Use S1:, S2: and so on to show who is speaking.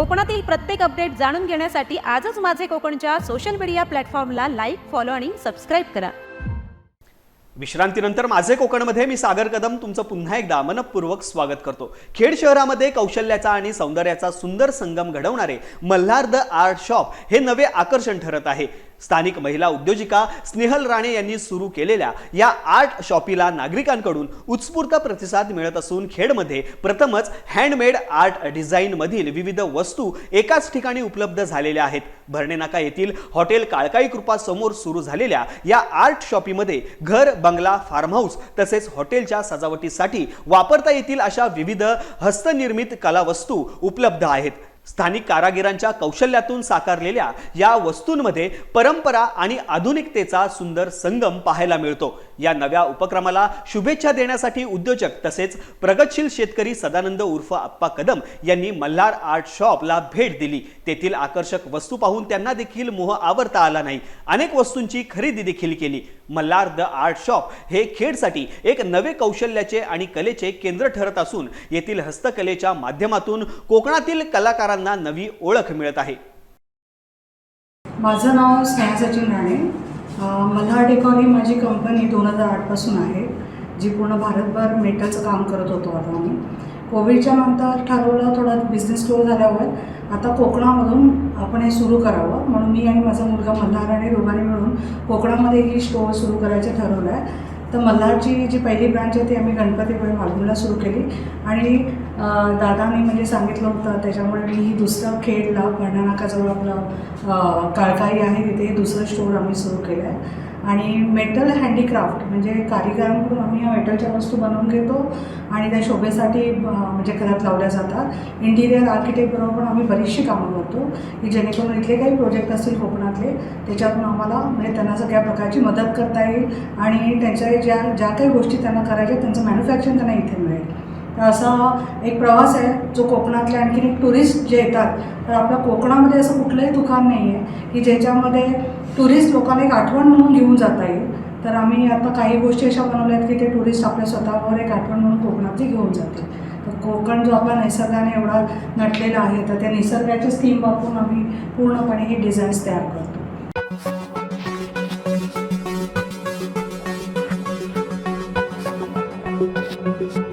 S1: कोकणातील प्रत्येक अपडेट जाणून घेण्यासाठी आजच माझे कोकणच्या सोशल मीडिया प्लॅटफॉर्मला लाईक फॉलो आणि सबस्क्राईब करा.
S2: विश्रांतीनंतर माझे कोकणमध्ये मी सागर कदम तुमचं पुन्हा एकदा मनपूर्वक स्वागत करतो. खेड शहरामध्ये कौशल्याचा आणि सौंदर्याचा सुंदर संगम घडवणारे मल्हार द आर्ट शॉप हे नवे आकर्षण ठरत आहे. स्थानिक महिला उद्योजिका स्नेहल राणे यांनी सुरू केलेल्या या आर्ट शॉपीला नागरिकांकडून उत्स्फूर्त प्रतिसाद मिळत असून खेडमध्ये प्रथमच हँडमेड आर्ट डिझाईनमधील विविध वस्तू एकाच ठिकाणी उपलब्ध झालेल्या आहेत. भरणेनाका येथील हॉटेल काळकाई कृपा समोर सुरू झालेल्या या आर्ट शॉपीमध्ये घर बंगला फार्म हाऊस तसेच हॉटेलच्या सजावटीसाठी वापरता येतील अशा विविध हस्तनिर्मित कलावस्तू उपलब्ध आहेत. स्थानिक कारागिरांच्या कौशल्यातून साकारलेल्या या वस्तूंमध्ये परंपरा आणि आधुनिकतेचा सुंदर संगम पाहायला मिळतो. या नव्या उपक्रमाला शुभेच्छा देण्यासाठी उद्योजक तसेच प्रगतशील शेतकरी सदानंद उर्फ आप्पा कदम यांनी मल्हार आर्ट शॉपला भेट दिली. तेथील आकर्षक वस्तू पाहून त्यांना देखील मोह आवरता आला नाही. अनेक वस्तूंची खरेदी देखील केली. मल्हार द आर्ट शॉप हे खेडसाठी एक नवे कौशल्याचे आणि कलेचे केंद्र ठरत असून येथील हस्तकलेच्या माध्यमातून कोकणातील कलाकारांना नवी ओळख मिळत आहे.
S3: माझं नाव स्नेहा सचिन राणे. मल्हार डेकॉर ही माझी कंपनी दोन हजार आठपासून आहे जी पूर्ण भारतभर मेटलचं काम करत होतो आता आम्ही. कोविडच्या नंतर ठरवलं थोडा बिझनेस स्लो झाल्यावर आता कोकणामधून आपण हे सुरू करावं. म्हणून मी आणि माझा मुलगा मल्हार आणि दोघांनी मिळून कोकणामध्ये ही स्टोअर सुरू करायचं ठरवलं आहे तर मल्हारची जी पहिली ब्रांच आहे ती आम्ही गणपतीपुळे मालवणला सुरू केली. आणि दादानी म्हणजे सांगितलं होतं त्याच्यामुळे मी ही दुसरं खेडला भरणानाकाजवळ आपलं काळकाई आहे तिथे हे दुसरं स्टोअर आम्ही सुरू केलं आहे आणि मेटल हँडीक्राफ्ट म्हणजे कारीगरांकडून आम्ही या मेटलच्या वस्तू बनवून घेतो आणि त्या शोभेसाठी म्हणजे घरात लावल्या जातात. इंटिरियर आर्किटेक्टबरोबर पण आम्ही बरीचशी कामं करतो की जेणेकरून इथले काही प्रोजेक्ट असतील कोकणातले त्याच्यातून आम्हाला म्हणजे त्यांना सगळ्या प्रकारची मदत करता येईल आणि त्यांच्या ज्या ज्या काही गोष्टी त्यांना करायच्या त्यांचं मॅन्युफॅक्चरिंग त्यांना इथे मिळेल. तर असा एक प्रवास आहे जो कोकणातले आणखीन एक टुरिस्ट जे येतात तर आपल्या कोकणामध्ये असं कुठलंही दुकान नाही आहे की ज्याच्यामध्ये टुरिस्ट लोकांना एक आठवण म्हणून घेऊन जाता येईल तर आम्ही आता काही गोष्टी अशा बनवल्या आहेत की ते टुरिस्ट आपल्या स्वतःवर एक आठवण म्हणून कोकणातली घेऊन जातील तर कोकण जो आपला निसर्गाने एवढा नटलेला आहे तर त्या निसर्गाची स्कीम वापरून आम्ही पूर्णपणे ही डिझाईन्स तयार करतो Thank you.